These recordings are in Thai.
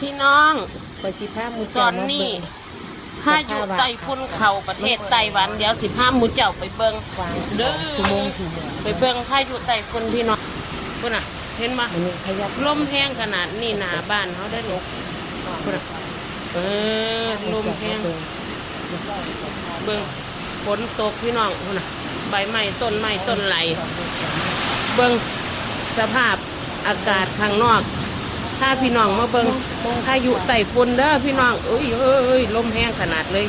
พี่น้องคอยสิพาหมูตเจ้าอนมานี้เบิ่งถ้าอยู่ไต้ฝุ่นเข่าประเทศไต้หวันเดี๋ยวสิพาหมูเจ้าไปเบิ่งวางสเด้อองชั่วโมงทีเดียวไปเบิ่งพายุไต้ฝุ่นพี่น้องพุ่นน่ะ เห็นมาอันนี้ขยับลมแห้งขนาดนี้หนาบ้านเขาได้หลกพุ่นน่ะเออลมแห้ง เบิ่งฝนตกพี่น้องพุ่นน่ะใบไม้ต้นไม้ต้นไหล เบิ่งสภาพอากาศข้างนอก ถ้าพี่น้องมาเบิ่งพายุไต้ฝุ่นเด้อพี่น้องเอ้ยเอ้ยเอ้ยลมแห้งขนาดเลย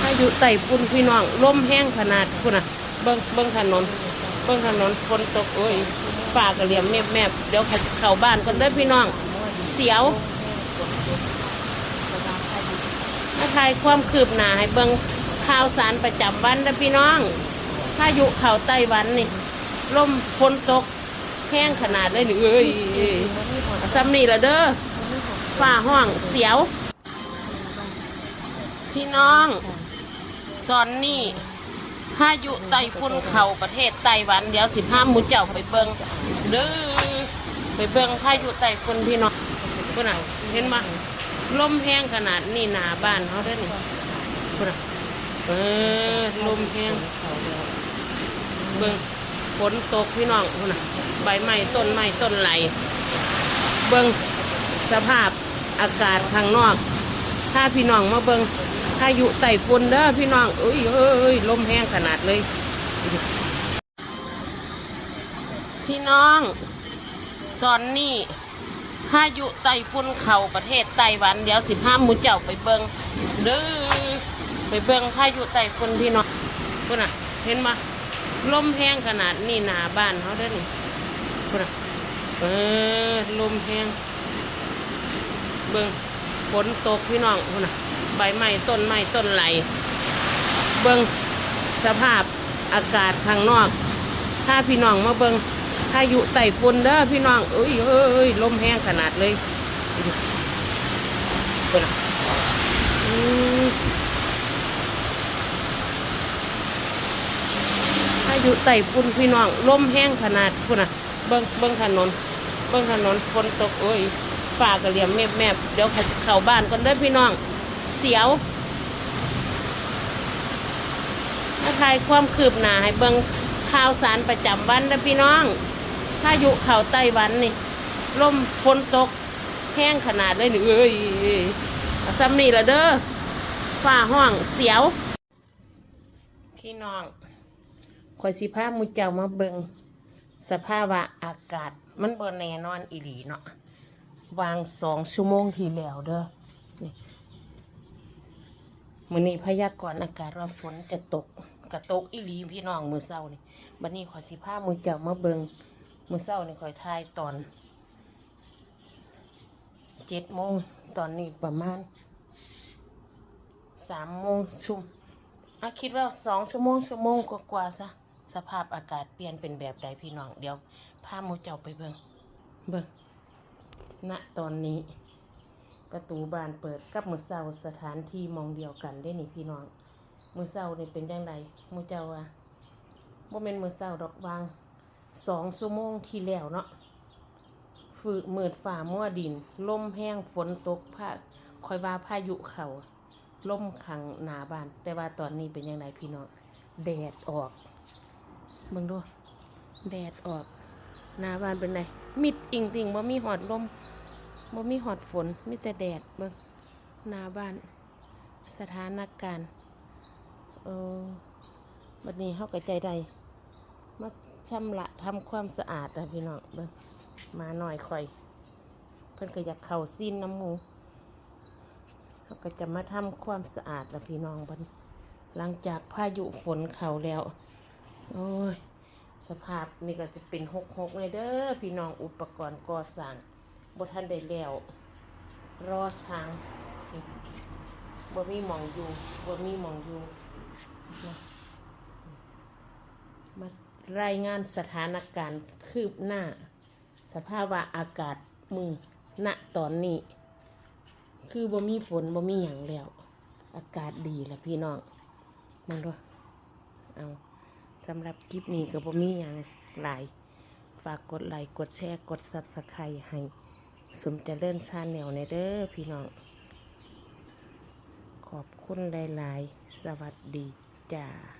พายุไต้ฝุ่นพี่น้องลมแห้งขนาดพุ่นน่ะ เบิ่งเบิ่งถนนเบิ่งถนนฝนตกโอ้ยฟ้ากระเหลี่ยมแมบแมบเดี๋ยวเขาจะเข้าบ้านกันเด้อพี่น้อง เสียวมาทายความคืบหน้าให้เบิ่ง ข่าวสารประจำวันเด้อพี่น้องพายุเข้าไต้หวันนี่ลมฝนตกแห้งขนาดเลยนี่เอ้ยซ้ำนี่ละเด้อฟ้าห้องเสียว พี่น้อง ตอนนี้พายุไต้ฝุ่นเข้าประเทศไต้หวันเดี๋ยวสิพามูเจ้าไปเบิงเด้อไปเบิงพายุไต้ฝุ่นพี่น้องพุ่นน่ะเห็นมาลมแห้งขนาดนี้หนาบ้านเขาได้นี่พุ่นน่ะ ออลมแห้งเบิ่งฝนตกพี่น้องพุ่นน่ะ ใบไม้ต้นไม้ต้นไหล เบิ่งสภาพอากาศข้างนอก ถ้าพี่น้องมาเบิงพายุไต้ฝุ่นเด้อพี่น้องเอ้ยเอ้ยยลมแห้งขนาดเลย พี่น้อง ตอนนี้พายุไต้ฝุ่นเข้าประเทศไต้หวันเดี๋ยวสิพามูเจ้าไปเบิงเด้อ ไปเบิงพายุไต้ฝุ่นพี่น้องพุ่นน่ะ เห็นมาลมแห้งขนาดนี้หนาบ้านเขาได้อนี่พุ่นน่ะเออลมแห้งเบิ่งฝนตกพี่น้องพุ่นน่ะ ใบไม้ต้นไม้ต้นไหลเบิ่งสภาพอากาศข้างนอก ถ้าพี่น้องมาเบิ่งพายุไต้ฝุ่นเด้อพี่น้องเอ้ยเอ้ยลมแห้งขนาดเลยเบิ่งน่ะ อืมพายุไต้ฝุ่นพี่น้องลมแห้งขนาดพุ่นน่ะ เบิ่งเบิ่งถนน เบิ่งถนนฝนตกโอ้ยฟ้ากระเหลี่ยมแมบแมบเดี๋ยวเขาจะเข้าบ้านกันเด้อพี่น้อง เสียวมาทายความคืบหน้าให้เบิ่งข่าวสารประจำวันเด้อพี่น้องพายุเข้าไต้หวันนี่ลมฝนตกแห้งขนาดเลยนี่เอ้ยซ้ำนี่ละเด้อฟ้าห้องเสียว พี่น้อง คอยสิพาหมูเจ้ามาเบิงสภาพว่าอากาศ มันบ่แน่นอนอีหลีเนาะวางสองชั่วโมงที่แล้วเด้อนี่มื้อนี้พยากรณ์อากาศว่าฝนจะตกกระตกอีหลีพี่น้องมื้อเช้านี่บัดนี้ขอยสิพามื้อเจ้ามาเบิงมื้อเช้านี่ขอยถ่ายตอนเจ็ดโมงตอนนี้ประมาณสามโมงชุ่มอะคิดว่าสองชั่วโมงชั่วโมงกว่าๆซะ สภาพอากาศเปลี่ยนเป็นแบบใดพี่น้องเดี๋ยวพาหมูเจ้าไปเบิงเบิงณตอนนี้ ประตูบานเปิดกับมือเศร้าสถานที่มองเดียวกันได้นี่พี่น้องมือเศร้านี่เป็นยังไงหมูเจ้าว่าบ่เป็นมือเศร้าดอกวางสองชั่วโมงที่แล้วเนาะฝืดมืดฝ่ามั่วดินลมแห้งฝนตกพาคอยว่าพายุเขาลมขังหนาบาน แต่ว่าตอนนี้เป็นยังไงพี่น้องแดดออก เบิ่งดู แดดออกหน้าบ้านเป็นไงมิดอิงติงบ่มีหอดลมบ่มีหอดฝนมีแต่แดดเบิ่งหน้าบ้าน สถานการณ์เออบัดนี้เฮาก็ใจใดมาชำระทำความสะอาดอะพี่น้องเบิ่งมาหน่อยค่อย เพิ่นก็อยากเข้าซีนน้ำหมูเฮาก็จะมาทำความสะอาดละพี่น้องบัดหลังจากพายุฝนเข้าแล้ว โอ้ย สภาพนี่ก็จะเป็นหกหกเลยเด้อพี่น้องอุปกรณ์ก่อสร้างบ่ทันได้แล้ว รอช้างบ่มีมองอยู่บ่มีมองอยู่มารายงานสถานการณ์คืบหน้า สภาพวะอากาศมือณตอนนี้ คือบ่มีฝนบ่มีหยังแล้ว อากาศดีแหละพี่น้องมันก็เอา สำหรับคลิปนี้ก็บ่มีอย่างหลาย ฝากกดไลค์กดแชร์กด s u b สไครต์ให้ สมเจริญชาแนลในเด้อพี่น้อง ขอบคุณหลาย ๆ สวัสดีจ้า